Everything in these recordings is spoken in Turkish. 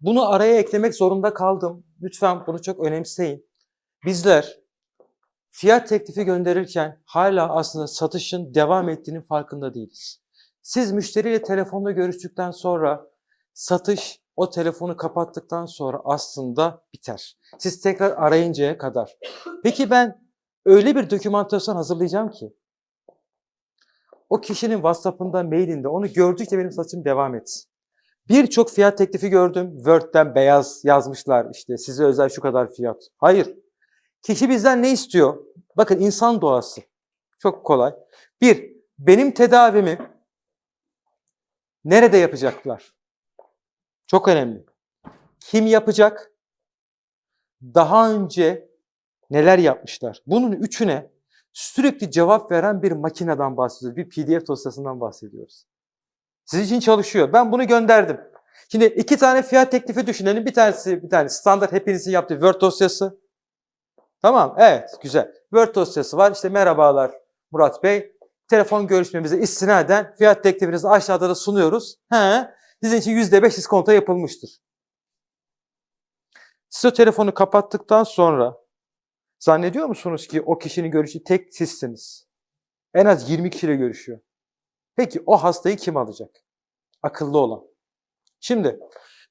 bunu araya eklemek zorunda kaldım. Lütfen bunu çok önemseyin. Bizler fiyat teklifi gönderirken hala aslında satışın devam ettiğinin farkında değiliz. Siz müşteriyle telefonda görüştükten sonra satış o telefonu kapattıktan sonra aslında biter. Siz tekrar arayıncaya kadar. Peki ben öyle bir dokümantasyon hazırlayacağım ki o kişinin WhatsApp'ında, mailinde onu gördükçe benim satışım devam etsin. Birçok fiyat teklifi gördüm. Word'den beyaz yazmışlar işte size özel şu kadar fiyat. Hayır. Kişi bizden ne istiyor? Bakın insan doğası. Çok kolay. Bir, benim tedavimi nerede yapacaklar? Çok önemli. Kim yapacak? Daha önce neler yapmışlar? Bunun üçüne sürekli cevap veren bir makineden bahsediyoruz. Bir PDF dosyasından bahsediyoruz. Sizin için çalışıyor. Ben bunu gönderdim. Şimdi iki tane fiyat teklifi düşünelim. Bir tanesi bir tane standart hepinizin yaptığı Word dosyası. Tamam, evet, güzel. Word dosyası var. İşte merhabalar Murat Bey. Telefon görüşmemize istinaden fiyat teklifinizi aşağıda da sunuyoruz. He, sizin için %5 iskonto yapılmıştır. Siz o telefonu kapattıktan sonra zannediyor musunuz ki o kişinin görüşü tek sizsiniz? En az 20 kişiyle görüşüyor. Peki o hastayı kim alacak? Akıllı olan. Şimdi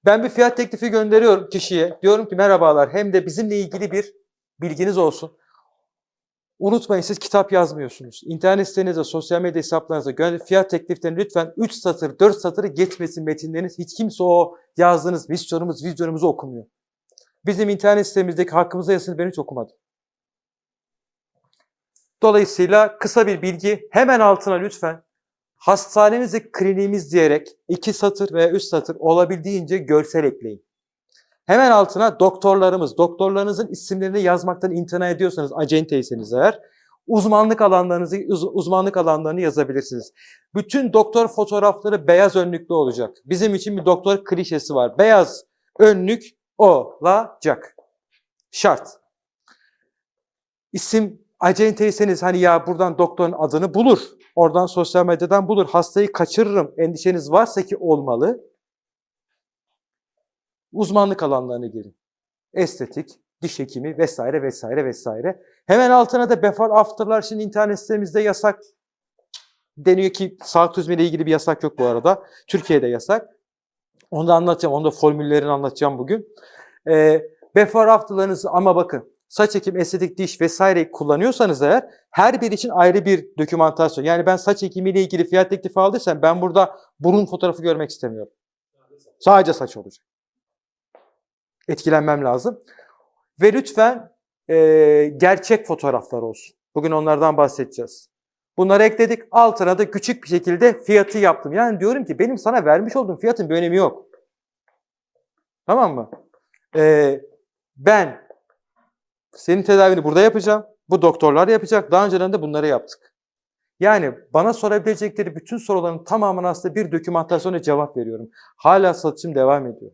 ben bir fiyat teklifi gönderiyorum kişiye. Diyorum ki merhabalar hem de bizimle ilgili bir bilginiz olsun. Unutmayın siz kitap yazmıyorsunuz. İnternet sitenizde, sosyal medya hesaplarınızda fiyat tekliflerini lütfen 3 satır, 4 satırı geçmesin metinleriniz. Hiç kimse o yazdığınız misyonumuz, vizyonumuzu okumuyor. Bizim internet sitemizdeki hakkımıza yazısını ben hiç okumadım. Dolayısıyla kısa bir bilgi hemen altına lütfen hastanemiz ve kliniğimiz diyerek iki satır veya üç satır olabildiğince görsel ekleyin. Hemen altına doktorlarımız, doktorlarınızın isimlerini yazmaktan imtina ediyorsanız acenteyseniz eğer uzmanlık alanlarınızı uz- uzmanlık alanlarını yazabilirsiniz. Bütün doktor fotoğrafları beyaz önlüklü olacak. Bizim için bir doktor klişesi var. Beyaz önlük olacak. Şart. İsim acenteyseniz hani ya buradan doktorun adını bulur. Oradan sosyal medyadan bulur. Hastayı kaçırırım. Endişeniz varsa ki olmalı. Uzmanlık alanlarına girin. Estetik, diş hekimi vesaire vesaire vesaire. Hemen altına da before after'lar şimdi internet sitemizde yasak. Deniyor ki sağlık turizmi ile ilgili bir yasak yok bu arada. Türkiye'de yasak. Onu da anlatacağım. Onu da formüllerini anlatacağım bugün. Ee, before after'larınızı ama bakın saç ekim, estetik, diş vesaire kullanıyorsanız eğer her bir için ayrı bir dokümantasyon. Yani ben saç ekimiyle ilgili fiyat teklifi aldıysam ben burada burun fotoğrafı görmek istemiyorum. Sadece saç olacak. Etkilenmem lazım. Ve lütfen e, gerçek fotoğraflar olsun. Bugün onlardan bahsedeceğiz. Bunları ekledik. Altına da küçük bir şekilde fiyatı yaptım. Yani diyorum ki benim sana vermiş olduğum fiyatın bir önemi yok. Tamam mı? Ee, ben senin tedavini burada yapacağım. Bu doktorlar yapacak. Daha önceden de bunları yaptık. Yani bana sorabilecekleri bütün soruların tamamına aslında bir dokümantasyonla cevap veriyorum. Hala satışım devam ediyor.